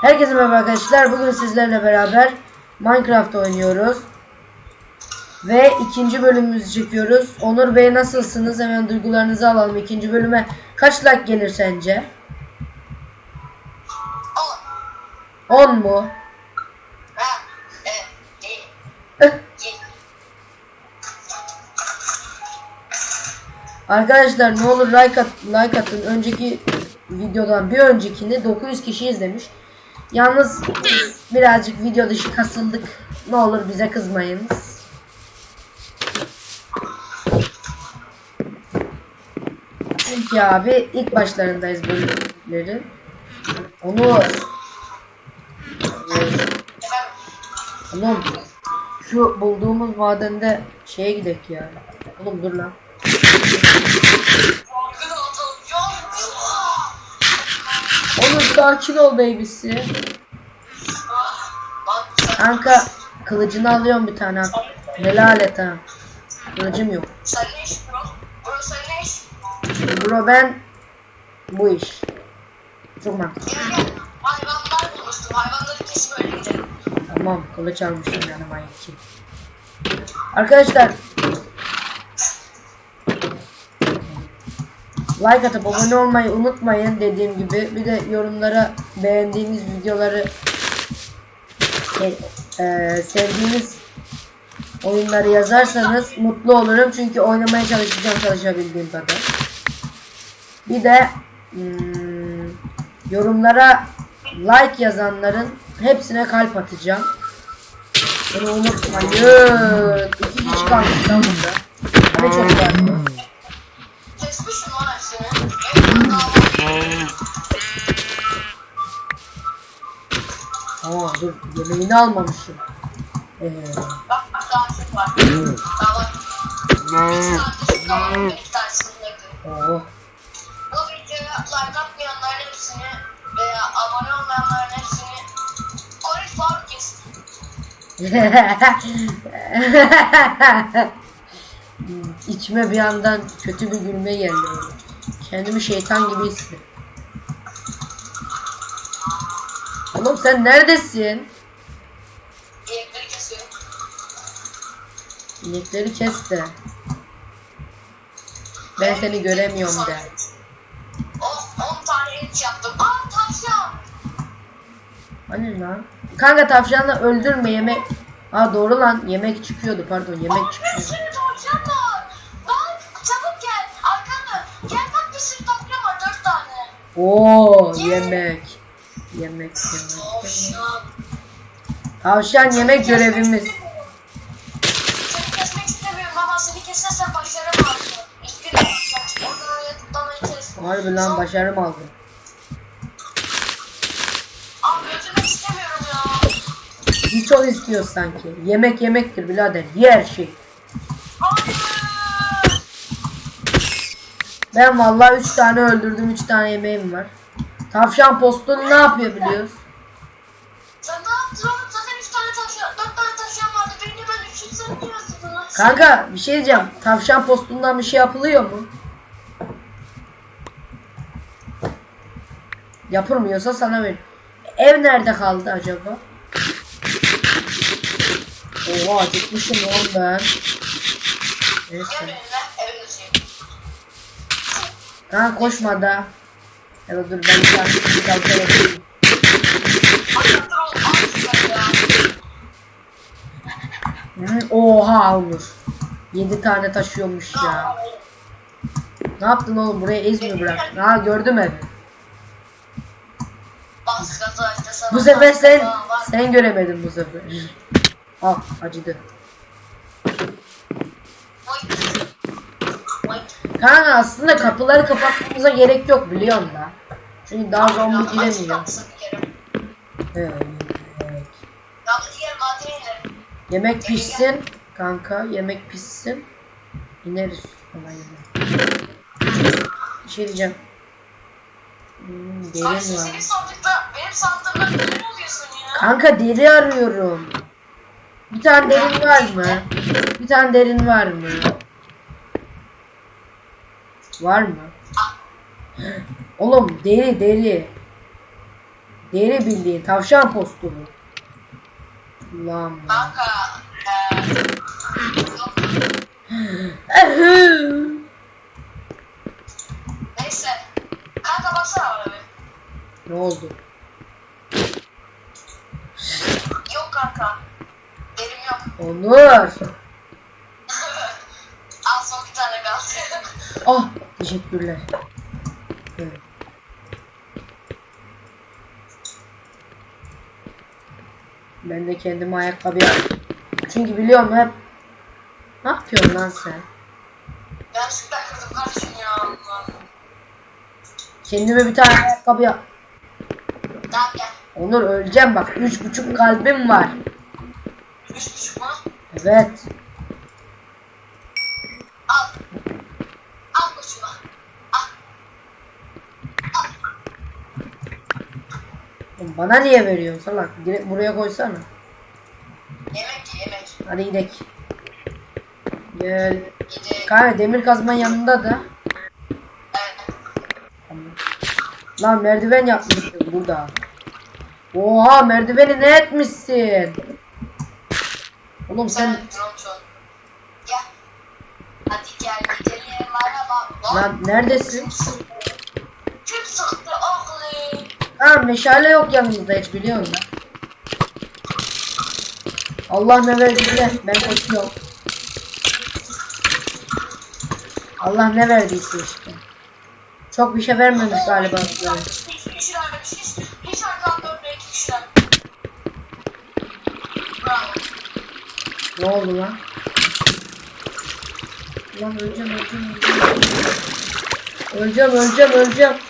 Herkese merhaba arkadaşlar. Bugün sizlerle beraber Minecraft oynuyoruz. Ve ikinci bölümümüzü çekiyoruz. Onur Bey nasılsınız? Hemen duygularınızı alalım. İkinci bölüme kaç like gelir sence? 10 mu? Arkadaşlar ne olur like, at, like atın. Önceki videodan bir öncekini 900 kişi izlemiş. Yalnız birazcık video dışı kasıldık. Ne olur bize kızmayınız. Çünkü abi ilk başlarındayız bölümlerin. Onur. Oğlum şu bulduğumuz madende şeye gidek ya. Oğlum dur lan. Onur sakin ol babysi. Kanka kılıcını alıyorum bir tane. Helal ha. Kılıcım yok. bro? Ben bu iş. Çok mantıklı. Tamam kılıç almışım yanıma iki. Arkadaşlar like atıp abone olmayı unutmayın dediğim gibi. Bir de yorumlara beğendiğiniz videoları se- eee, sevdiğiniz oyunları yazarsanız mutlu olurum. Çünkü oynamaya çalışacağım çalışabildiğim kadar. Bir de hmm, yorumlara like yazanların hepsine kalp atacağım. Bunu unutmayın. İki kişi kalmış lan bunda. Hani çok vardı. Aa dur yemeğini almamışım. Ee, Bak bak çok var. Tane tanesini. Bu videoya like atmayanların hepsini veya abone olmayanların hepsini kesin. İçime bir yandan kötü bir gülme geldi. Kendimi şeytan gibi hissettim. Oğlum sen neredesin? Elektriği kesiyorum. İnekleri kes de. Ben seni göremiyorum de. Oh, 10 tane et yaptım. Aa tavşan. Hani lan? Kanka tavşanla öldürme yemek. Aa doğru lan yemek çıkıyordu pardon yemek Aa, bir sürü tavşan var. Bak çabuk gel. Arkanda. Gel bak bir sürü tavşan var. 4 tane. Oo yemek. Yemek yemek. Tavşan. Yemek görevimiz. Seni kesmek istemiyorum ama seni kesersen başaramazsın. İlk gün. Oradan öyle. Harbi lan başarım aldım. Abi öldürmek istemiyorum ya. Hiç o istiyor sanki. Yemek yemektir birader. Ye her şey. Ben vallahi 3 tane öldürdüm 3 tane yemeğim var. Tavşan postunu ne yapıyor biliyoruz? Sen ne yaptın oğlum? Zaten 3 tane tavşan, 4 tane tavşan vardı. Birini ben 3'ünü sen niye öldürdün lan? Kanka bir şey diyeceğim. Tavşan postundan bir şey yapılıyor mu? Yapılmıyorsa sana ver. Ev nerede kaldı acaba? Oha acıkmışım lan ben. Neyse. götüreyim. Kanka koşma da. Ya da dur ben bir tane bir al ya. Hı, Oha Onur. 7 tane taşıyormuş ya. Ne yaptın oğlum buraya ez mi bıraktın? Ha işte sana. Bu sefer sen sen göremedin bu sefer. Ah acıdı. Kanka aslında kapıları kapatmamıza gerek yok biliyorsun da. Çünkü daha zombi giremiyor. Evet. Yemek pişsin kanka yemek pişsin. İneriz ona göre. Bir şey diyeceğim. Hmm, Ay derin senin var. sandıkta, benim sandığımda ne oluyorsun ya? Kanka deri arıyorum. Bir tane derin var mı? Bir tane derin var mı? Var mı? Oğlum deri deri. Deri bildiğin tavşan postu bu. Lan. Ehü. Neyse. Kanka baksana bana bir. ne oldu? Yok kanka. Derim yok. Onur. Al son bir tane kaldı. Ah teşekkürler. Evet. Ben de kendime ayakkabı yap. Çünkü biliyorum hep ne yapıyorsun lan sen? Yanlışlıkla kırdım kardeşim ya Allah. Kendime bir tane ayakkabı yap. Tamam gel. Onur öleceğim bak. Üç buçuk kalbim var. Üç buçuk mu? Evet. Al. Al koçuma. Al. Oğlum Bana niye veriyorsun salak? Direkt buraya koysana. Yemek ye yemek. Hadi gidelim. Gel. Yedi. Kanka demir kazma yanında da. Evet. Lan merdiven yapmışsın burada. Oha merdiveni ne etmişsin? Oğlum Sen. Gel. Hadi gel gidelim. Merhaba. lan neredesin? Kim sıktı Ha meşale yok yanımızda hiç biliyor musun? Allah ne verdiyse ben koşuyorum. Allah ne verdiyse işte. Çok bir şey vermemiş galiba bize. Ne oldu lan? Lan öleceğim öleceğim öleceğim. Öleceğim öleceğim öleceğim.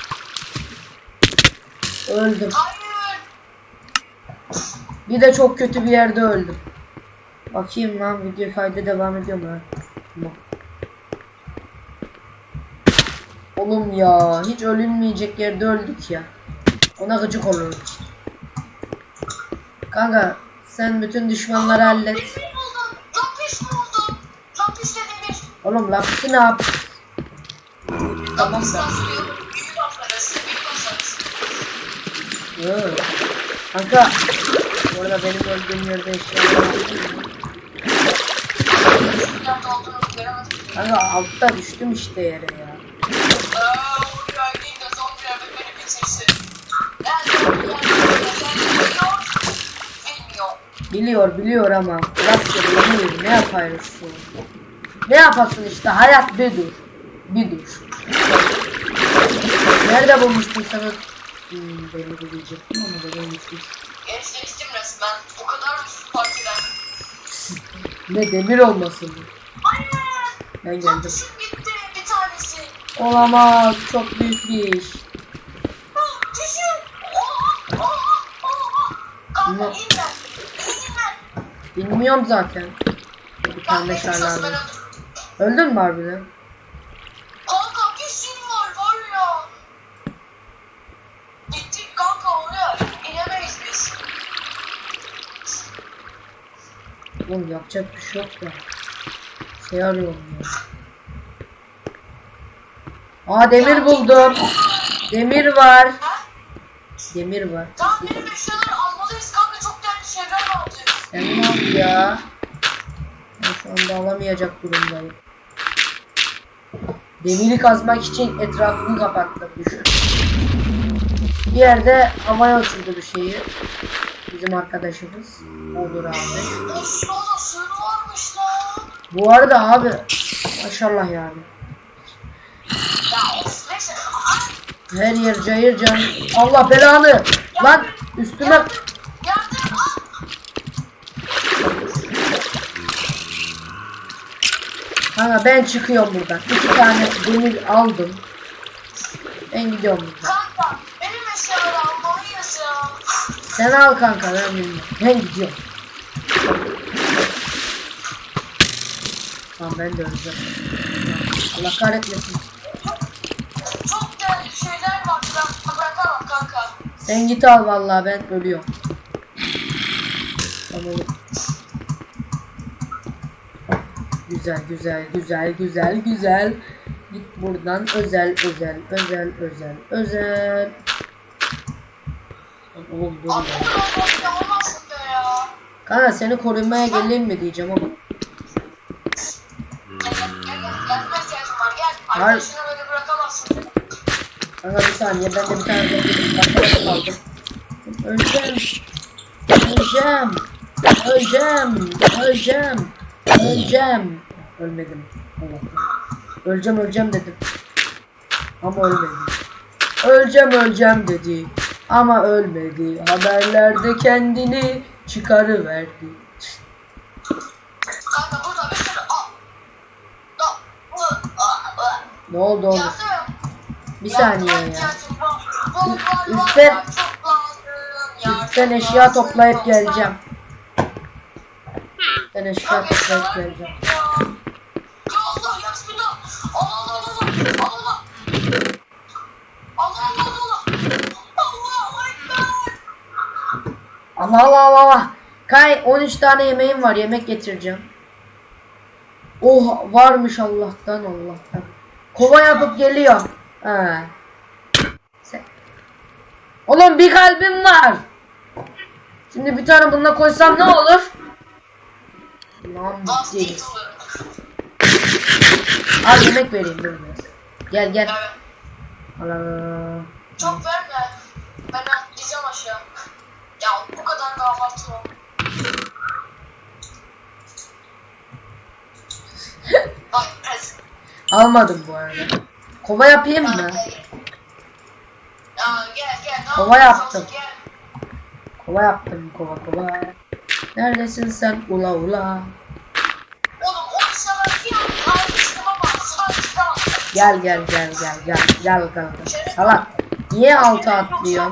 Öldüm. Hayır. Bir de çok kötü bir yerde öldüm. Bakayım lan video kaydı devam ediyor mu? Tamam. Oğlum ya hiç ölünmeyecek yerde öldük ya. Ona gıcık olurum. Kanka sen bütün düşmanları hallet. Lapis buldum. Lapis. Oğlum lapisi ne yap? Tamam Lapis da. taslıyor. Büyük atlarız. Büyük basarız. Hı. Kanka. Bu arada benim öldüğüm yerde eşyalar. Kanka altta düştüm işte yere ya. Bilmiyor. Bilmiyor. Biliyor biliyor ama rastgele değil ne yaparsın? Ne yapasın işte hayat bir dur. Bir dur. Nerede bulmuştun sen Hmm, beni diyecektim ama da bulmuştum. Gençleştim resmen. O kadar partiden. Ne demir olmasın bu. Hayır. Ben geldim. Lapişim gitti bir tanesi. Olamaz çok büyük bir iş. Kanka. Bilmiyorum zaten. Bir tane öldüm. Öldün mü harbiden? Kanka bir sürü var var ya. Gittik kanka oraya. İnemeyiz biz. Oğlum yapacak bir şey yok da. Şey arıyorum ya. Aa demir buldum. Demir var. Demir var. Tamam benim eşyaları almalıyız kanka. Çok değerli şeyler aldık. Sen ne yap ya? Ben şu anda alamayacak durumdayım. Demiri kazmak için etrafını kapattım düşün. Bir yerde havaya uçurdu bir şeyi. Bizim arkadaşımız. Olur abi. Bu arada abi maşallah yani. Her yer cayır cayır. Allah belanı. Lan üstüme. Kanka ben çıkıyorum buradan. İki tane demir aldım. Ben gidiyorum buradan. Kanka benim eşyaları almalıyız ya. Sen al kanka ben bilmiyorum. Ben gidiyorum. Tamam ben de öleceğim. Allah kahretmesin. Çok değerli şeyler var. Ben bırakamam kanka. Sen git al vallahi ben ölüyorum. Tamam. Güzel güzel güzel güzel güzel. Git buradan özel özel özel özel özel. Oğlum Abi be ya. Kanka seni korumaya geleyim mi diyeceğim ama. Hayır. Kanka bir saniye ben de bir tane bakalım kaldım. Öleceğim. Öleceğim. Öleceğim. Öleceğim. Öleceğim. Ölmedim. Allah'ım. Öleceğim öleceğim dedim. Ama ölmedim. Öleceğim öleceğim dedi. Ama ölmedi. Haberlerde kendini çıkarıverdi. Kanka burada bir sürü... Ne oldu oğlum? Bir saniye ya. Üstten-. Üstten eşya toplayıp geleceğim. Üstten eşya toplayıp geleceğim. Allah Allah Allah Allah. Kay 13 tane yemeğim var. Yemek getireceğim. Oh varmış Allah'tan Allah'tan. Kova yapıp geliyor. Ha. Sen... Oğlum bir kalbim var. Şimdi bir tane bununla koysam ne olur? Lan olur? Al yemek vereyim biraz. Gel gel. Allah. Çok verme. Ben atlayacağım aşağı. Ya Bak pes. Almadım bu arada. Kova yapayım mı? Ya gel gel. Ne Kova yaptım. Gel. Kova yaptım kova kova. Neredesin sen ula ula? Çıkamam. Gel gel gel gel gel gel kanka. Salak. Niye alta atlıyor?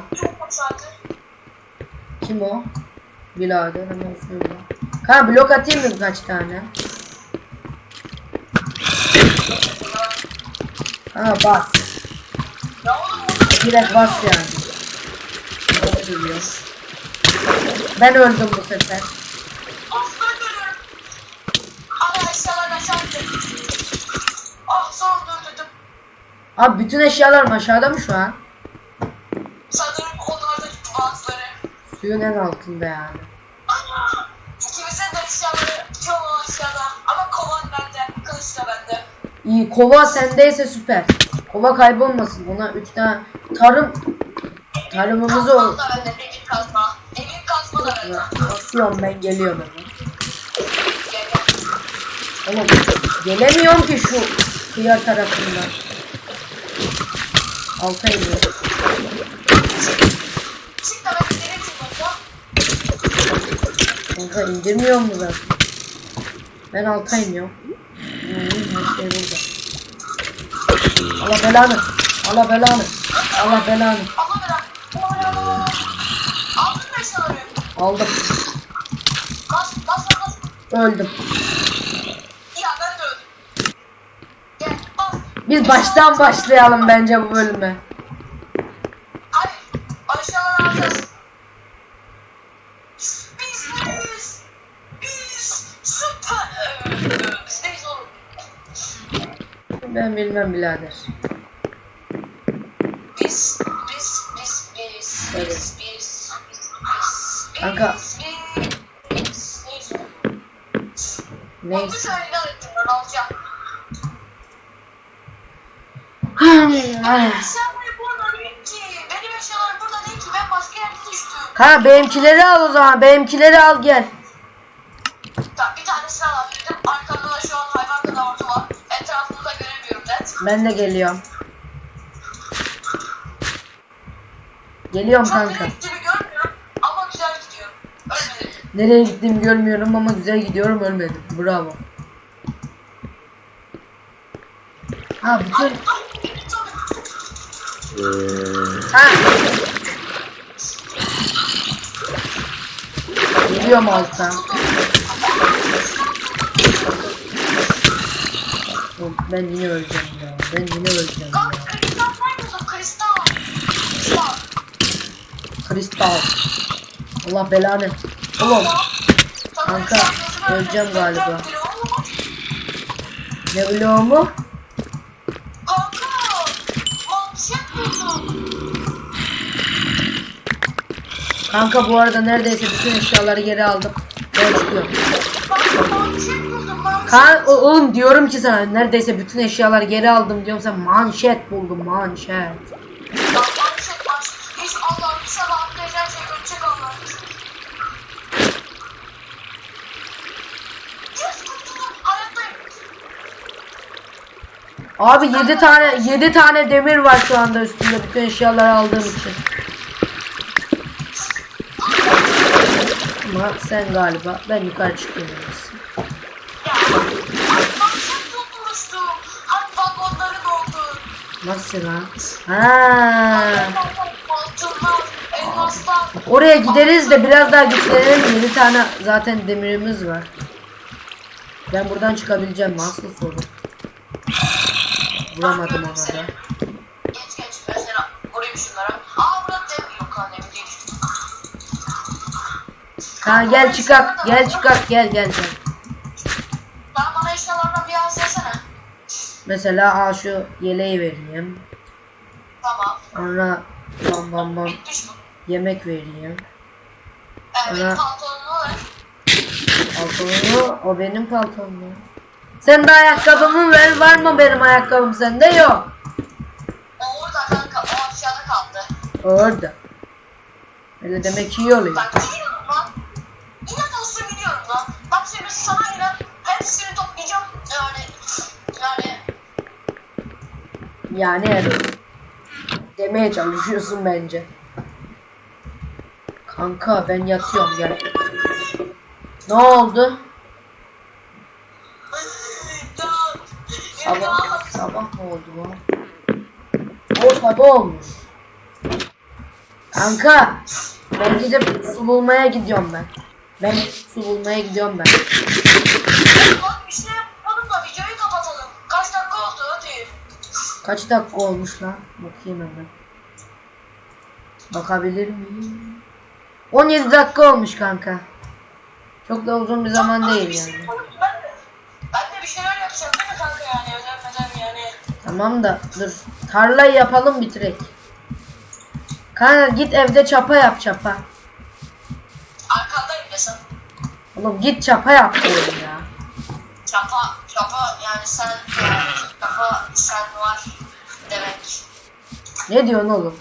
Kim o? Birader hemen söyle. Kanka blok atayım mı birkaç tane? Ha onu Direkt bas yani. Ben öldüm bu sefer. Abi bütün eşyalarım aşağıda mı şu an? Suyun en altında yani. Ana! İkimizin de eşyaları çoğu aşağıda. Ama kovan bende, kılıç da bende. İyi kova sendeyse süper. Kova kaybolmasın. Ona 3 tane tarım tarımımızı Kazma o da bende, demir kazma. Demir kazma da bende. basıyorum ben geliyorum. Gel gel. Oğlum gelemiyorum ki şu kıyar tarafından. Alta iniyor. Çık da ben gidelim şuradan. Kanka indirmiyor mu zaten? Ben alta iniyorum. Her şey burada. Allah belanı. Allah belanı. Allah belanı. Aldım. Bas, bas, bas. Öldüm. Ya ben de öldüm. Gel. Biz baştan başlayalım bence bu bölüme. Bilmem birader. Biz, biz, biz, biz, Evet. biz, biz, biz, biz, Kanka. biz, biz, biz, bir Neyse. düştüm. Ha benimkileri al o zaman. Benimkileri al gel. Ben de geliyorum. Geliyorum Çok kanka. nereye gittiğimi görmüyorum. Ama güzel gidiyorum. Ölmedim. Nereye gittiğimi görmüyorum ama güzel gidiyorum ölmedim. Bravo. Ha bütün tabii. ha. Geliyorum alta. Oğlum Ben yine öleceğim ya. Ben yine öleceğim ya. Kanka kristal var mı? Kristal. Kristal. Kristal. Allah belanı. Oğlum Kanka, öleceğim galiba. Ne bloğu mu? Kanka. Manşet buldum. Kanka bu arada neredeyse bütün eşyaları geri aldım. Ben çıkıyorum. Kan oğlum diyorum ki sana neredeyse bütün eşyaları geri aldım diyorum sen manşet buldum manşet. Abi 7 tane 7 tane demir var şu anda üstünde bütün eşyaları aldığım için. Ama sen galiba ben yukarı çıkıyorum. Nasıl lan? Ha. Oraya gideriz de biraz daha güçlenelim. 7 tane zaten demirimiz var. Ben buradan çıkabileceğim mi? Asıl soru. Bulamadım onu da. Geç geç mesela vurayım şunlara. Aa burada dev yok ha dev değil. Ha gel çıkak. Gel çıkak. Gel gel gel. Sen bana eşyalardan bir az desene. Mesela aa şu yeleği vereyim. Tamam. Sonra bam bam bam yemek vereyim. Evet Ana. pantolonunu ver. Paltonu o benim paltonum. ya. Sen de ayakkabımı ver var mı benim ayakkabım sende yok. O orada kanka o aşağıda kaldı. Orada. Öyle demek iyi oluyor. Ben Yani evet. Demeye çalışıyorsun bence. Kanka ben yatıyorum gel. Ne oldu? Sabah, sabah mı oldu bu? O sabah olmuş. Kanka ben gidip su bulmaya gidiyorum ben. Ben su bulmaya gidiyorum ben. Kaç dakika olmuş lan? Bakayım hemen. Bakabilir miyim? 17 dakika olmuş kanka. Çok da uzun bir zaman Hadi değil bir şey yani. yapalım. Ben de, ben de bir şeyler yapacağım değil mi kanka yani özel yani. Tamam da dur. Tarlayı yapalım bitirek. Kanka git evde çapa yap çapa. Arkandayım desem. Oğlum git çapa yap diyorum ya. Çapa, çapa yani sen, çapa sen var demek. Ne diyorsun oğlum?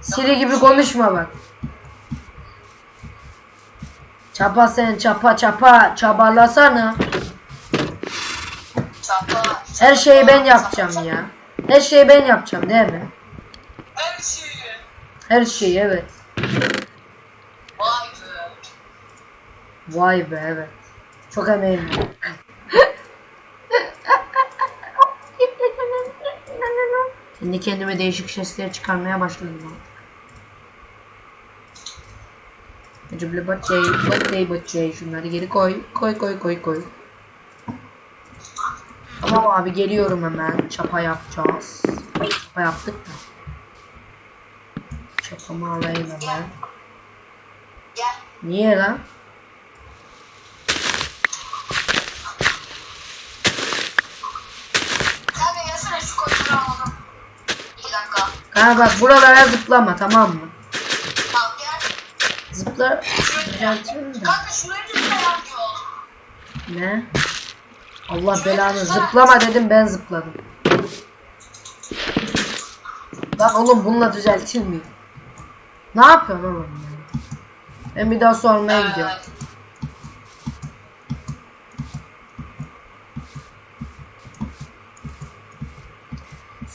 Siri gibi konuşma bak. Çapa sen çapa çapa çabalasana. Çapa. Her şeyi ben yapacağım ya. Her şeyi ben yapacağım değil mi? Her şeyi. Her şeyi evet. Vay be. Vay be evet. Çok emeğim var. Şimdi kendime değişik sesler çıkarmaya başladım artık. Cüble batçey, batçey, batçey. Şunları geri koy. Koy, koy, koy, koy. Tamam abi geliyorum hemen. Çapa yapacağız. Çapa yaptık da. Çapamı alayım hemen. Niye lan? Kanka gelsene şu koyunu alalım. İki Kanka bak buralara zıplama tamam mı? Tamam gel. Zıpla. Düzeltiyorum da. Kanka şuraya. Ne? Allah belanı zıplama dedim ben zıpladım. Lan oğlum bununla düzeltilmiyor. Ne yapıyorsun oğlum? Ben bir daha sormaya gidiyorum.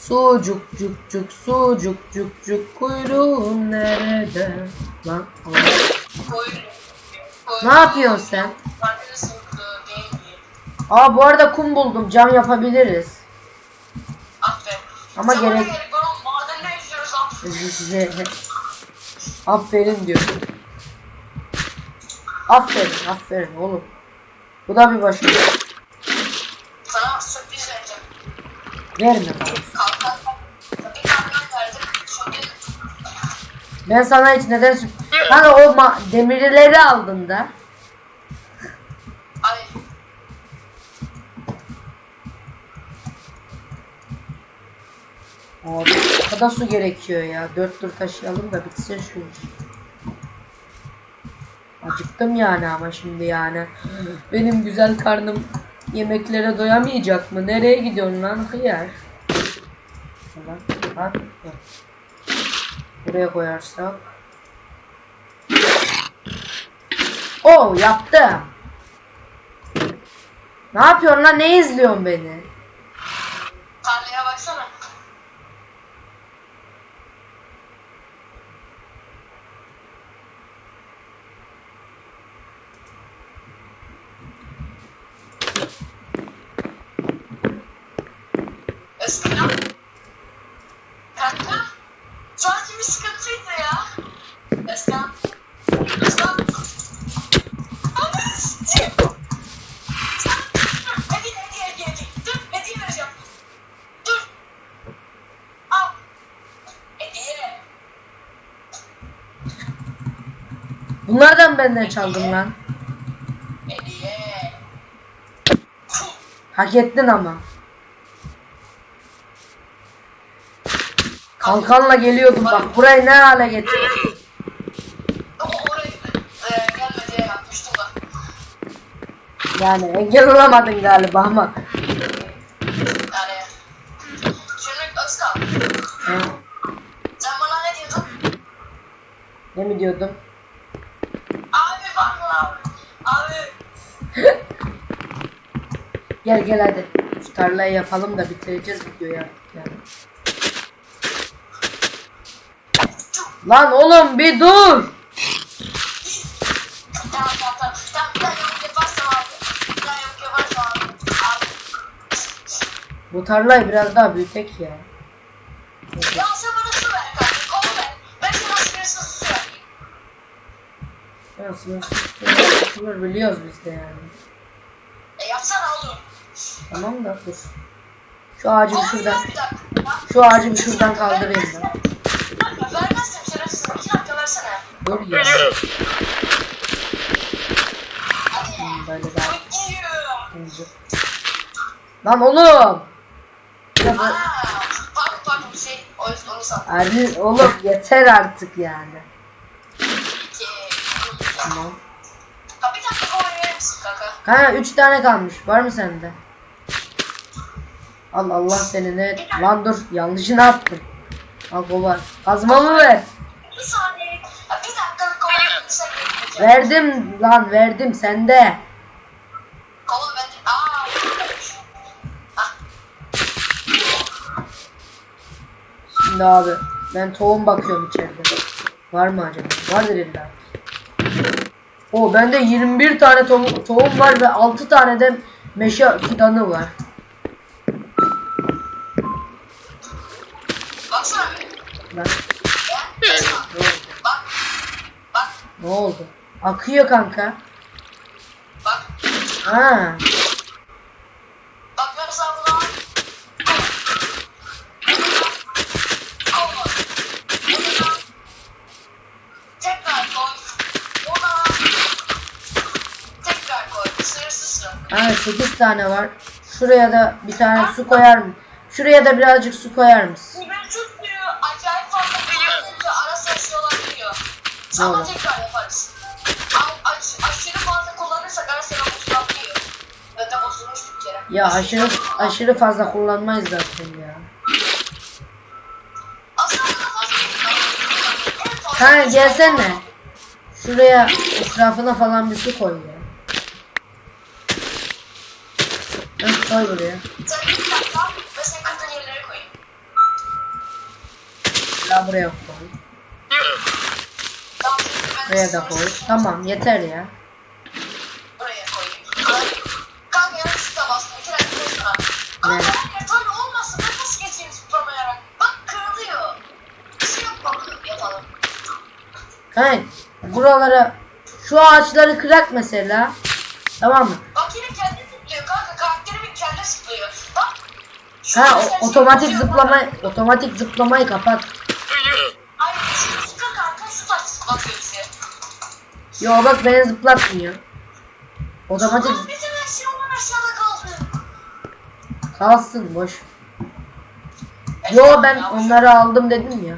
Sucuk cuk cuk sucuk cuk cuk kuyruğun nerede? Lan Allah. Ne yapıyorsun sen? Aa bu arada kum buldum cam yapabiliriz. Aferin. Ama Sana gerek- ne gerek var oğlum? Madende yaşıyoruz aferin. Size aferin diyor. Aferin, aferin oğlum. Bu da bir başarı. Sana sürpriz vereceğim. Verme Ben sana hiç neden sür- Hani o demirleri aldın da. ay Abi o kadar su gerekiyor ya. Dört tur taşıyalım da bitsin şu iş. Acıktım yani ama şimdi yani. Benim güzel karnım yemeklere doyamayacak mı? Nereye gidiyorsun lan hıyar? Tamam. Bak. bak. Buraya koyarsak. Oo yaptım. Ne yapıyorsun lan? Ne izliyorsun beni? Tarlaya baksana. Eskiden kanka sadece bir sıkıntıydı ya. Eskiden Eskiden Ananı sikeyim. Dur, hediye, hediye, hediye, hediye. Dur, hediye vereceğim. Dur. Al. Hediye. Bunlardan benden çaldın lan. Hediye. Hak ettin ama. Kalkanla geliyordum bak burayı ne hale getirdin. Yani engel olamadın galiba ama. Ne diyordun? ne mi diyordum? Abi bak lan. Abi. Gel gel hadi. Şu tarlayı yapalım da bitireceğiz videoyu artık yani. Lan oğlum bir dur. Bu tarlayı biraz daha büyütek ya. Ya sen bana su ver kanka. Kolu ver. Ben sana sınırsız su vereyim. Ya sınırsız sınır biliyoruz biz de yani. Tamam da dur. Şu ağacı bir şuradan. bir. Şu ağacı bir şuradan kaldırayım ben. Vermezsem şerefsiz. İki dakika versene. Dur ya. Böyle daha hızlı. Lan oğlum. Ya bu- Pardon pardon şey. O yüzden onu sal. Ermin oğlum yeter artık yani. Tamam. Bir? Ha 3 tane kalmış. Var mı sende? Al Allah seni ne? Lan dur yanlışı ne yaptın? Al kova. Kazmamı ver. Bir saniye. Bir verirsen getireceğim. Verdim lan verdim sende. Bende. Aa. Şimdi abi ben tohum bakıyorum içeride. Var mı acaba? Vardır illa. O bende 21 tane tohum, tohum var ve 6 tane de meşe fidanı var. Akıyor kanka. Bak. Ha. Bak. Bunu al. Tekrar koy. Al. Tekrar koy. Sınırsızsın. Ha 8 tane var. Şuraya da bir tane su koyar mı? Şuraya da birazcık su koyar mısın? Beni tutmuyor. Acayip fazla kullanınca ara ses olabiliyor. Ama tekrar yaparız. Aş- aşırı fazla kullanırsak ses bozulabiliyor. Ben de bozulmuş bir kere. Ya aşırı aşırı fazla kullanmayız zaten ya. Aslında fazla beş gelsene. Şuraya etrafına falan bir su koy ya. Heh, koy buraya. Sen bir dakika ve sen kırdığın yerlere koyayım. Ya buraya koy. Buraya da koy. Tamam yeter ya. Buraya koyayım. Kanka yanlışlıkla bastım. İki dakika koysana. Kanka yer tabii olmazsa ben nasıl geçeyim zıplamayarak? Bak kırılıyor. Bir şey yapalım. Yapalım. Kanka buralara şu ağaçları kırak mesela. Tamam mı? Bak yine kendi zıplıyor kanka. Karakterimin kendi zıplıyor. Bak. Ha sen otomatik zıplama bak. otomatik zıplamayı kapat. Yo bak beni zıplatmıyor. Otomatik Ulan bizim eşyalar aşağıda kaldı. kalsın boş. Yo ben onları aldım dedim ya.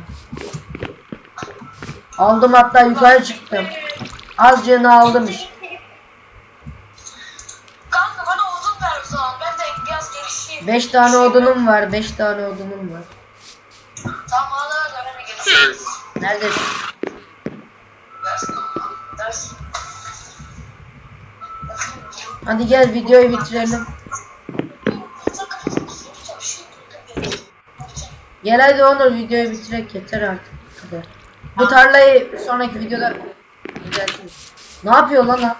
Aldım hatta yukarı çıktım. azcığını aldım işte. Kanka bana odun ver o zaman. Ben de biraz gelişeyim. 5 tane odunum var. 5 tane odunum var. Tamam bana ver de gelişeyim. Neredesin? Hadi gel videoyu bitirelim. Gel hadi Onur videoyu bitirek yeter artık. Kadar. Bu tarlayı sonraki videoda düzeltiriz. Ne yapıyor lan lan?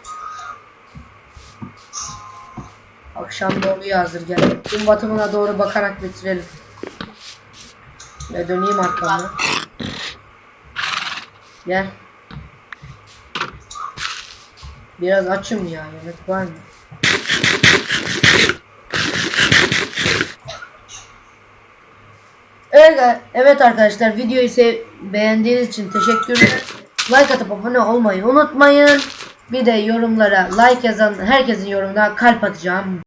Akşam da oluyor hazır gel. Gün batımına doğru bakarak bitirelim. Ve döneyim arkamda. Gel. Biraz açım ya yemek var mı? Evet, arkadaşlar videoyu sev beğendiğiniz için teşekkürler. Like atıp abone olmayı unutmayın. Bir de yorumlara like yazan herkesin yorumuna kalp atacağım.